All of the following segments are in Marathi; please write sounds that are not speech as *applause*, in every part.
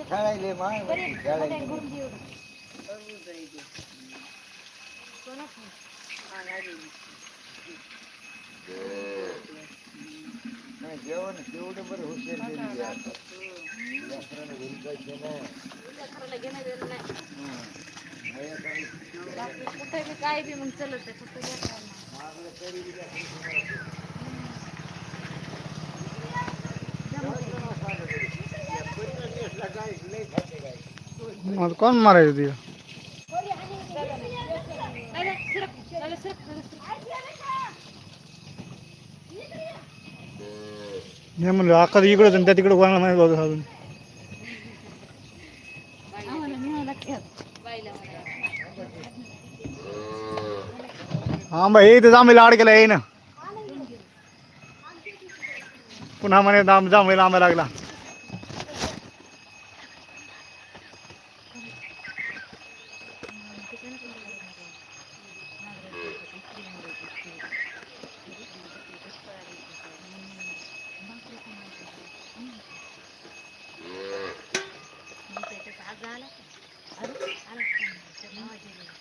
खेळायले माय खेळायले जेवण तेवढं बरं हुशार केली आता लेकराला घरी जायचं नाही घेणं बाकी कुठे बी काय बी मग चलत आहे फक्त लेकराला. मागलं तरी बी लेकरं काय लई खाते काय मग कोण मारायचं तिला? नाही, म्हणलं अख्खा इकडं आणि त्या तिकडे कोणाला माहिती होतं अजून. आम्हाला बाई हे इथं जांभळी लाड केला येईन पुन्हा म्हणे जांभळी जांभळीला लागला.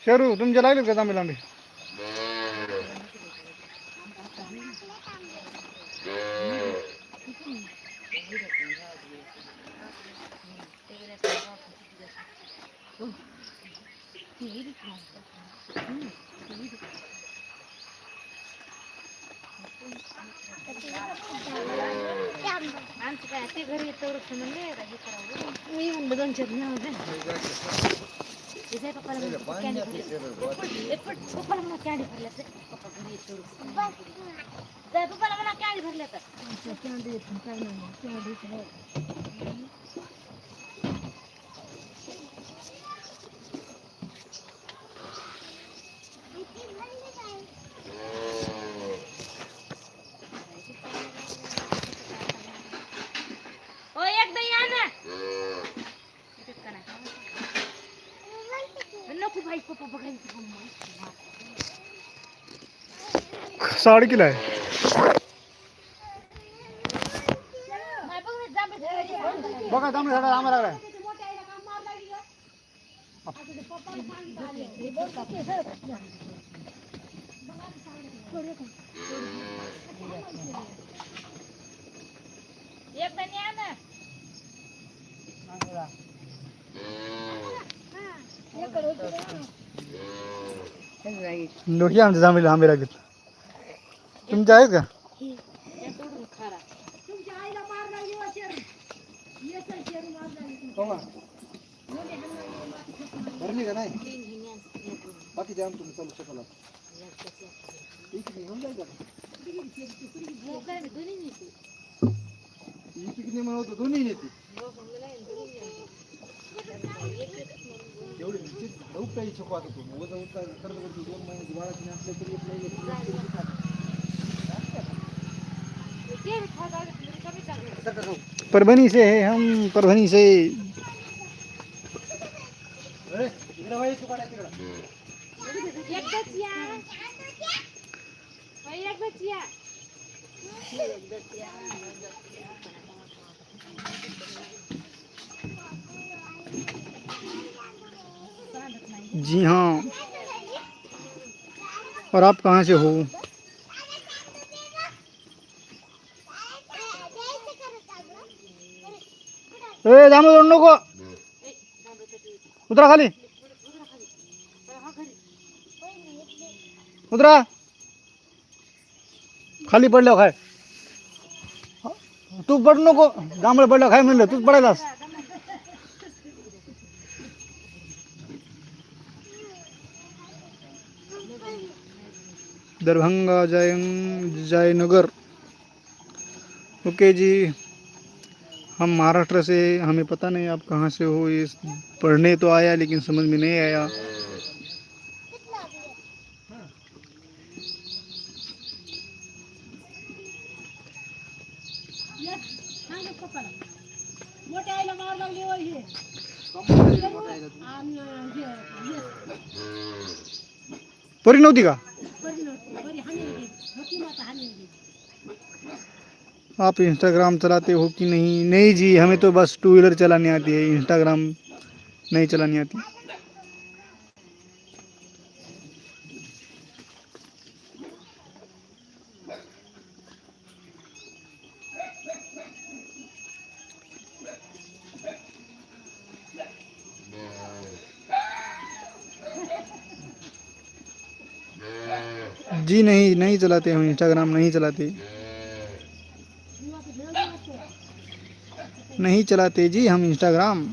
शेरू तुमच्या लागले का जांभळी आंबे आमचं काय ते घरी येत तेवढं म्हणले हे करावं मी म्हणलं दोन चार नाव द्या हे जाय पप्पाला म्हणलं, कॅन्डी भरल्या. ए, पट, पप्पाला म्हणा कॅन्डी भरल्या पप्पा घरी पप्पाला कॅन्डी भरल्या तर कॅन्डी काय नाही कॅन्डी ओ एकदा या ना येतात का नाही? नको भाई पप्पा बघायचं साडी किला आहे. बघ जांभळं झाडा आंबा लागलाय. लोकी आमच्या जांभळीला आंबे लागेल तुमच्या आहेत का भरली का नाही बाकी जाम तुम्ही चालू शकला हो, काय दोन्ही नेते. पिकनिक म्हणत एवढे लवकर काही आता तू वजा उचला करत दोन महिन्याची बाळाची असल्या तरी ते बी खात आले, तरी कमी चालू. परभणी से है हम परभणी से एकदाच या. बाई, एकदाच या. एकदाच या. जी हाँ और आप कहाँ से हो ए जामं नको. उतरा खाली. उतरा. खाली पडल्यावर काय तू पड नको. जांभळ पडल्यावर काय म्हणलं तूच पडायलास. दरभंगा जय जयनगर ओके जी. हम महाराष्ट्र से हमें पता नहीं आप कहाँ से हो ये पढ़ने तो आया लेकिन समझ में नहीं आया हो. आणि परी नव्हती का आप इंस्टाग्राम चलाते हो कि नहीं? नहीं जी, हमें तो बस टू व्हीलर चलानी आती है। इंस्टाग्राम नहीं चलानी आती। जी नहीं नहीं चलाते हम। इंस्टाग्राम नहीं चलाते। नहीं चलाते जी हम इंस्टाग्राम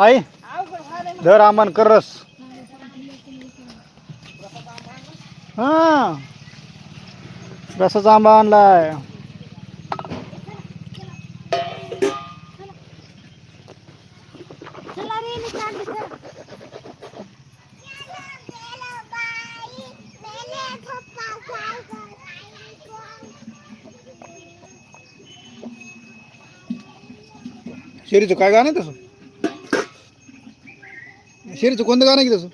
आई धर आंबन कर रस हा. रसाचा आंबा आणलाय. शेरीचं काय गाणं तसं? शेरीचं कोणतं गाणं आहे की तसं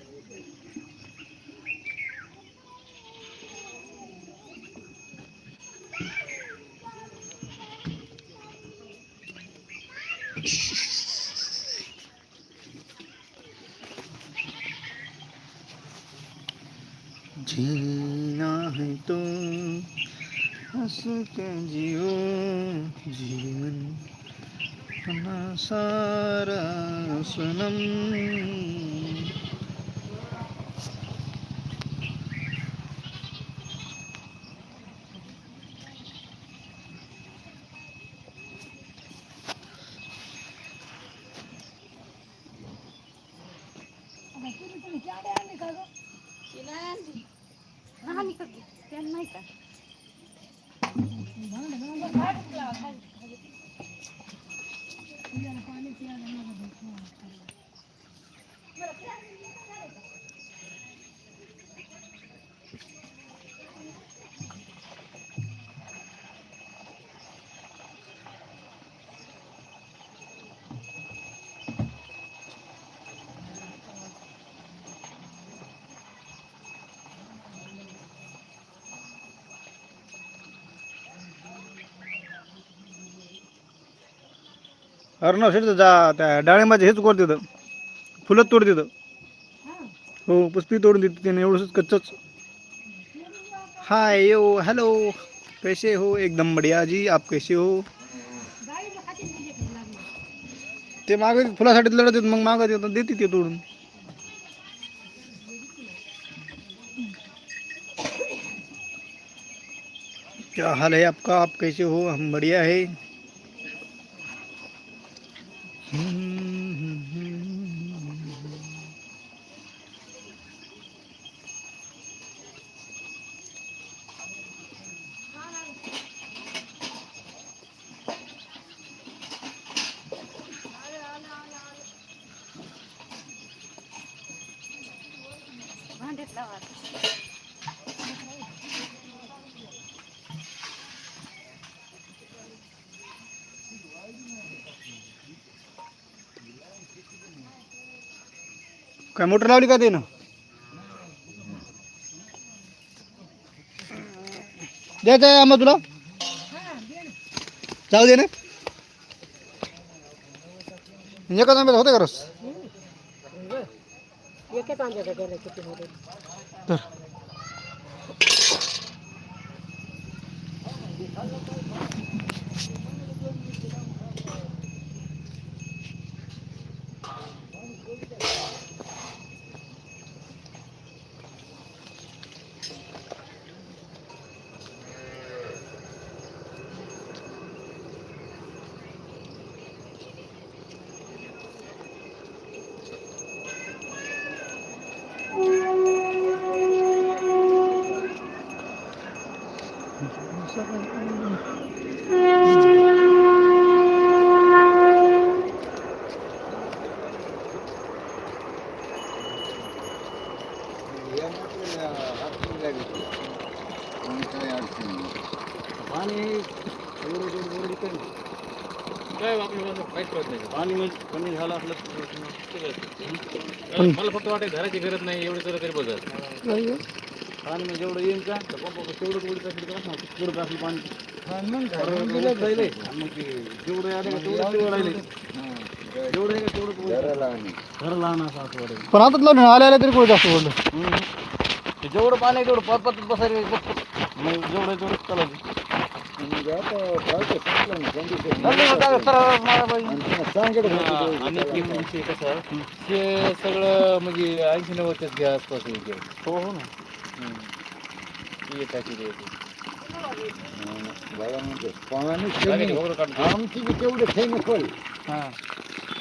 सारा सनम अर्णव शेठ जा त्या डाळिंबाचे हेच कोर तिथं. फुलंच तोड तिथं. हो पुष्पी तोडून देते त्याने एवढंच कच्चच. Hi yo hello. कैसे हो? एकदम बढ़िया जी आप कैसे हो? ते मागे फुलासाठी लढत येत मग मागत येत देते ते तोडून. क्या हाल है आपका? आप कैसे हो? हम बढ़िया है. Kayak motor lagi kah dino? Dia sama tuh lah? Jauh dia? Ini kan sampai hotel terus? पाणी काय आपल्याला काहीच कळत पाणी म्हणजे कमी झालं आपलं मला फक्त वाटत घराची गरज नाही एवढं तर तरी बघा पाणी म्हणजे एवढं येईल का? तर पंप तेवढं तेवढं तेवढं का पाणी. राहिले मग ते जेवढं राहिले जेवढं घर लहान असं असं पण आता आले आले तरी कोणी जास्त बोललं. जेवढं पाणी तेवढं पत पत बसायला मग जेवढं तेवढं चालायचं आणि ते विषय कसा ते सगळं म्हणजे ऐंशी नव्वदच्याच घ्या आसपास येते हो हो ना. म्हणतो, पाणी. आमची बी तेवढे थैने खोल हां.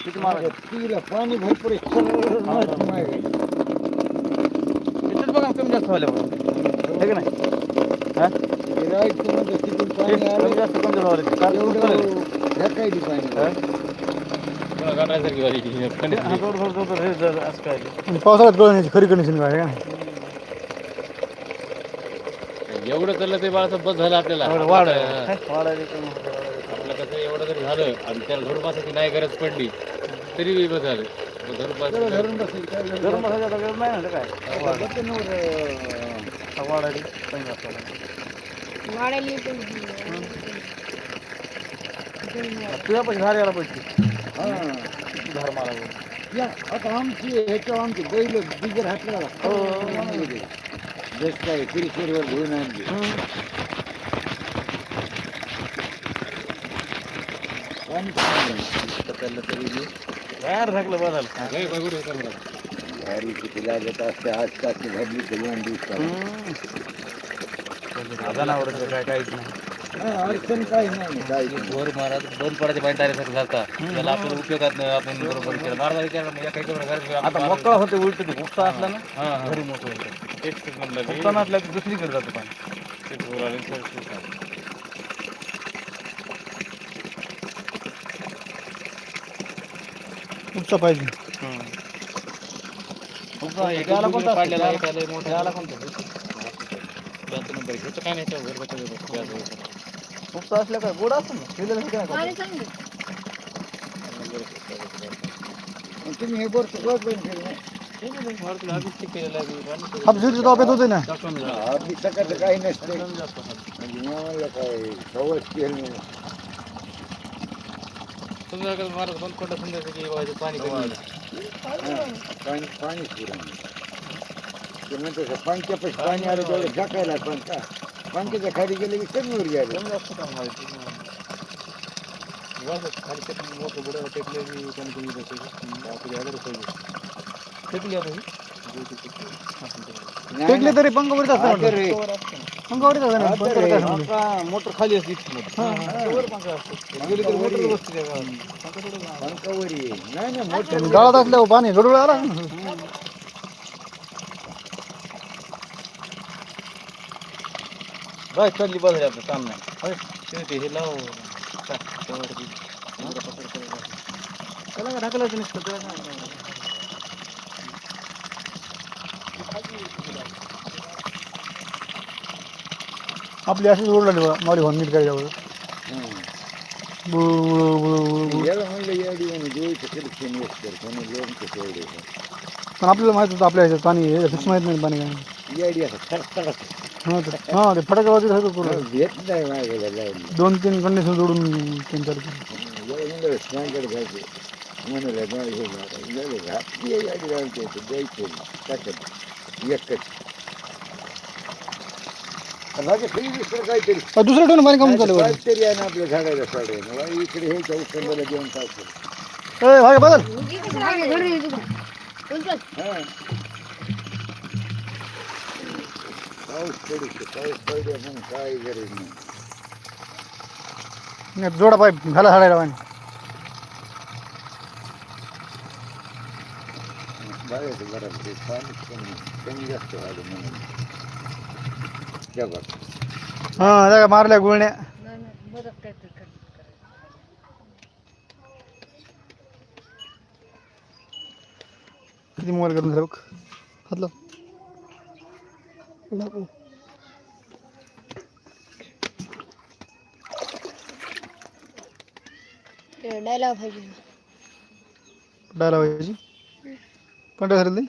किती मागे मारा तिला पाणी भरपूर आहे. बघा कमी जास्त व्हायला पाहिजे. हे की नाही? हां? कमी जास्त हे जर असं काय ते. पावसाळ्यात कळण्याची खरी कंडिशन काय आहे का एवढं चाललं ते बाळाचं बस झालं आपल्याला एवढं वाढ आहे. वाढायला कमी होतं, वाढायला आपलं कसं एवढं जरी झालं आणि त्याला धुरपासाची नाही गरज पडली तरी बी बस झालं मग कमी. झालं? गरम बसायचं आता गरज नाही ना काय वाढ वाढायला कमी तुझ्या पैसे धार यायला पाहिजे हा. धार मारा या, आता आमची ह्याच्यावर आमची बैल बिगर हातला हो. जस काय किरीश्वरवर घेऊन आणली पाणी चाललं तरी बी बाहेर झाकलं बरं. झालं. भारी किती लागत असते आज टाकी भरली तर दिवसात जनावरचं काय काहीच नाही. हा, अडचण काही नाही. काही वर महाराज बंद पडायचे बाहेर डायरेक्ट त्याला आपल्याला उपयोगात नाही आपण बरोबर केलं. महाराज विचार या काही तेवढं घरात आता आपण- मोकळा होते उलट ते उपसा असला ना. हा, हा. घरी मोकळं होतं. तेच तर म्हणलं मी. उपसा नसला की दुसरीकडे जातं पाणी. उपसा पाहिजे. उपसा एक त्याला दुसरं कोणता? पाडलेला मोठा. त्याला कोणता? नंबर घ्यायचं काय नाही त्यावर. उपसा असल्या काय गोड असतं ना पिलेलं हे काय पाणी चांगलं आणि तुम्ही हे बोर रोज बंद केलं नाही आहे, आधीच केलेलं आहे, पाणी होते ना. आपली सकाळचं काही नसते. म्हणजे मी म्हणलं काय सवच केलं नाही. महाराज बंद पडला समजा की बाबा हे पाणी कमी झालं. हा, पाणी नाही. ते म्हणतो का पंख्यापाशी पाणी आलं तेवढं झाकायला पंखा पंख्याच्या खाली गेले की कमीवर गेले कमी जास्त काम व्हायचं. खाली टेकलं, मोठं बुडं टेकलं की कमी कमी जातं. आपली हजार रुपये घेऊ. फेकली आता ही. नाही, टेकले तरी पंखावरीच असतं आता म्हणलं. रे, पंखावरीच असतं ना मोटर खाली असते. वर पंखा असतो. गेली तरी मोटर बसते त्या गावात. पंखा थोडं लहान. पंखावर ये. नाही नाही मोठं गाळात असल्यावर पाणी गडूळ आला राय चालली बस आपलं काम नाही ते हे लाव. त्याला काय ढकलायचं नसतं आपली अशीच ओरडली बघा मारी होऊन नीट काय जावं. बुळू बुळू बुळू बुळू बुळू. याला म्हणलं याडी म्हणे देवीचं कलेक्शन येत कर कोणी लोणचं तेवढे पण आपल्याला माहीत होतं आपल्या ह्याच्यात पाणी हे फिक्स माहीत नाही पाणी काय याडी आता थरथरत हा ते हा ते फटाक्यावरती सगळं करू येत नाही दोन तीन कंडिशन जोडून तीन चार घ्यायचे. म्हणाले हे घातली लावून द्यायचं द्यायचं टाकत एकच. माझ्या फ्री दुसरं काहीतरी. अ, दुसरं ठेवून पाणी कमी चालू आहे. काहीतरी आहे ना आपल्या झाडाला साडे इकडे हे जाऊ कंदाला घेऊन टाकतो ए भाई बदल. घरी. हा. पाऊस पडू पाऊस पडले मग काय गरज नाही नाही, जोडा पाय घाला झाडायला पाणी. बघायचं ते पाणी कमी कमी जास्त झालं म्हणून हा त्या मारल्या गुळण्या. नाही, नाही, काहीतरी कर. किती मोबाईल करून झालं बघ? हातलं. डायला पाहिजे डायला व्हायची पंधरा झाले ते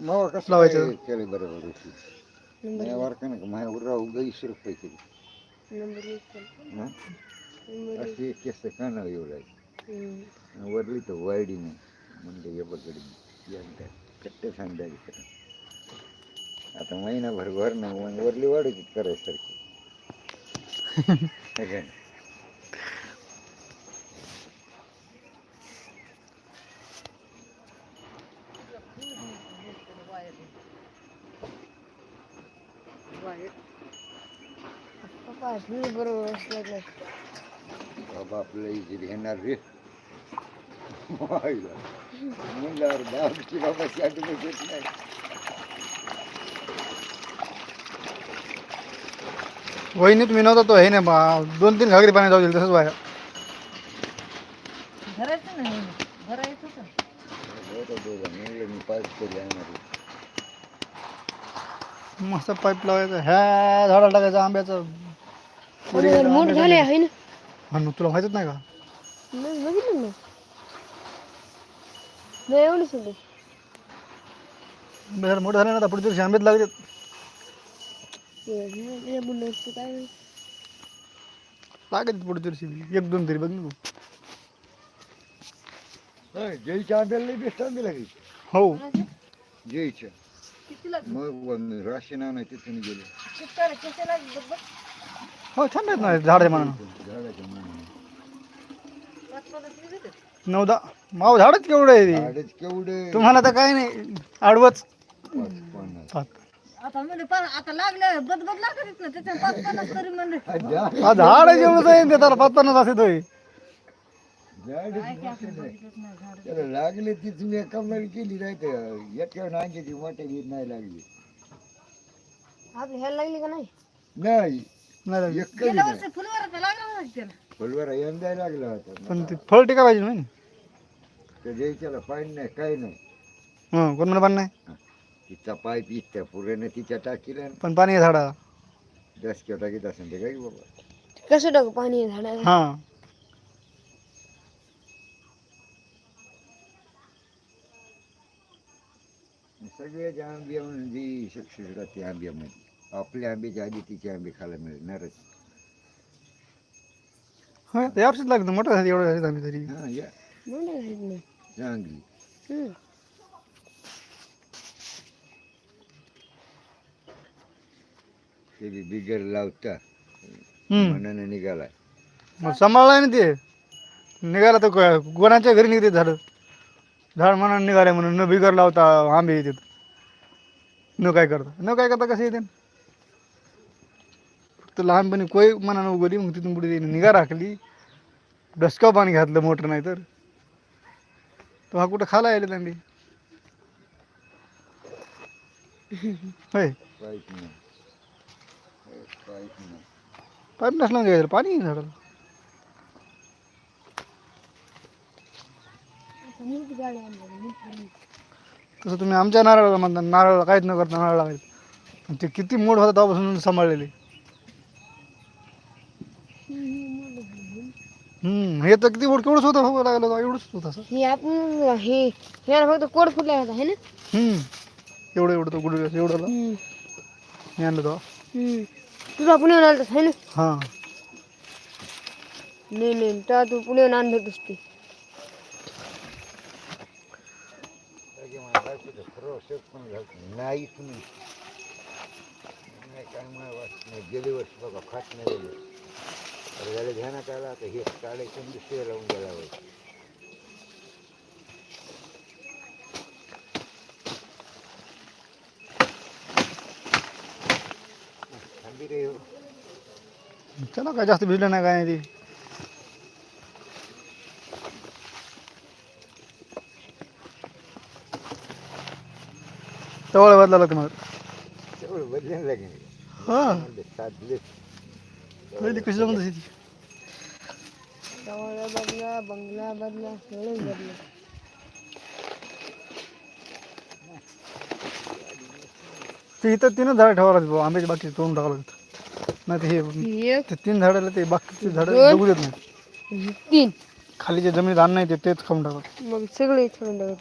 मग कसं लावायचं. काय केलं बरोबर होती माझ्या वारकानं का माझ्या उराव वीस रुपये केली नंबर हा? अशी एक केस काना एवढा वरली तर वायडी नाही म्हणजे हे बघडी यांच्या कट्टे सांगायची खरं आता महिनाभर भर ना मग वरली वाढीची करायसारखी नाही? बरोबर बाबा आपलं इथे घेणार रे वाहिला. म्हणल्यावर दाबची बाबा साठी घेत नाही वहिनी तुम्ही नव्हता तो हे नाही बा दोन तीन घागरी पाणी जाऊ दिलं तसंच बाहेर. भरायचं भरायचं होतं मी मस्त पाईप लावायचं ह्या झाडाला टाकायचं आंब्याचं. मोठ झाले आहे ना. हा ना, तुला माहितच नाही का? नाही बघितलं ना नाही एवढी सगळी आंबे झालं मोठं झालं ना आता पुढच्या वर्षी आंबेच लागले काय पुढच्या वर्षी एक दोन तरी बघ ना तू. जयच्या आंब्याला बेस्ट आंबे लागेल. हो. जयच्या. मग वन- राशन आणा तिथून गेले. हो छान आहेत ना झाड आहे म्हणून झाडाच्या. नऊ दहा माव झाडच केवढं आहे केवढे तुम्हाला तर काय नाही आडवच. पाच. आता म्हणजे पण आता लागले बदबद लागत ना त्याच्या पाच पन्नास तरी म्हणले. हा, झाड एवढंच आहे ते त्याला पाच पन्नास असे तोय झाडच मोठे नाही. त्याला लागले ती तुम्ही कमाल केली नाही तर एका नांग्याची मोठे गीत नाही लागली. आपली ह्याला लागली का नाही? नाही नाही लागली. एक नाही लागला ना त्याला? फुलवारा यंदा लागला होता. पण ते फळ टिका पाहिजे नाही तर जयच्याला पाणी नाही काही नाही. हं कोण म्हणा पाणी नाही? तिचा पाय पित्या पुऱ्याने तिच्या टाकीला पण पाणी आहे झाडाला दसक्या टाकीत असेल ते काही बाबा. कसं टाकू पाणी झाडाला हां. सगळ्याच्या आंब्यामध्ये सक्सेस राहते आंब्यामध्ये आपल्या आंब्याच्या आधी तिचे आंबे खायला मिळणारच हो ते आपशीच लागतं मोठं झालं एवढं झालं आम्ही तरी. हा या. चांगली. हम्म. ते बी बिगर लावता. हम्म. मनाने निघाला. मग सांभाळलाय ना ते. निघाला तर को- कोणाच्या घरी निघते झाड. झाड म्हणा निघाले म्हणून न बिगर लावता आंबे येतात. न काय करता? न काय करता कसे येते? फक्त लहानपणी कोय मनानं उगवली मग तिथून पुढे निगा राखली. डसका पाणी घातलं मोटर नाही तर. तो हा कुठं खाला यायला आंबे *laughs* होय. काहीच नाही. पाईप नसला घ्यायचं पाणी झाडाला. तसं तुम्ही आमच्या नारळाला म्हणता नारळाला काहीच न करता नारळ लागायचं. पण ते किती मोड होता तेव्हापासून सांभाळलेले. हम्म हे तर किती मोड केवढंच होतं हो लागलं एवढंच होतं असं. हे आपण हे ह्याला फक्त कोड फुटला होता है ना? हम्म एवढं एवढं तो गुड एवढं आणलं हम्म. तुझा पुण्याहून आलतास है ना? हां. नाही नाही तेव्हा तू पुण्याहून आणलं होतंस ते. नाही नाही काय मला वाटत नाही. गेले वर्षी बघा खात नाही गेले तर त्याला ध्यानात आला तर हे काढायचं दुसरे लावून गेला थांबी रे हो. चला काय जास्त भिजलं नाही काय नाही ते तेवढं बदला लागतं मग तेवढं बदलायला लागेल हां म्हणलं साधले पहिली कशी जमत अशी ती टवाळा बदला बंगला बदला सगळंच बदला ते इथं तीनच झाडं ठेवावं लागतात भाऊ. आंब्याची बाकी तोडून टाकावं लागतं नाही ते हे एक ते तीन झाडाला ते बाकीचे झाडं दोन. जगू देत नाही. तीन. खाली जे जमिनीत अन्न आहे ते तेच खाऊन टाकत मग सगळे इथे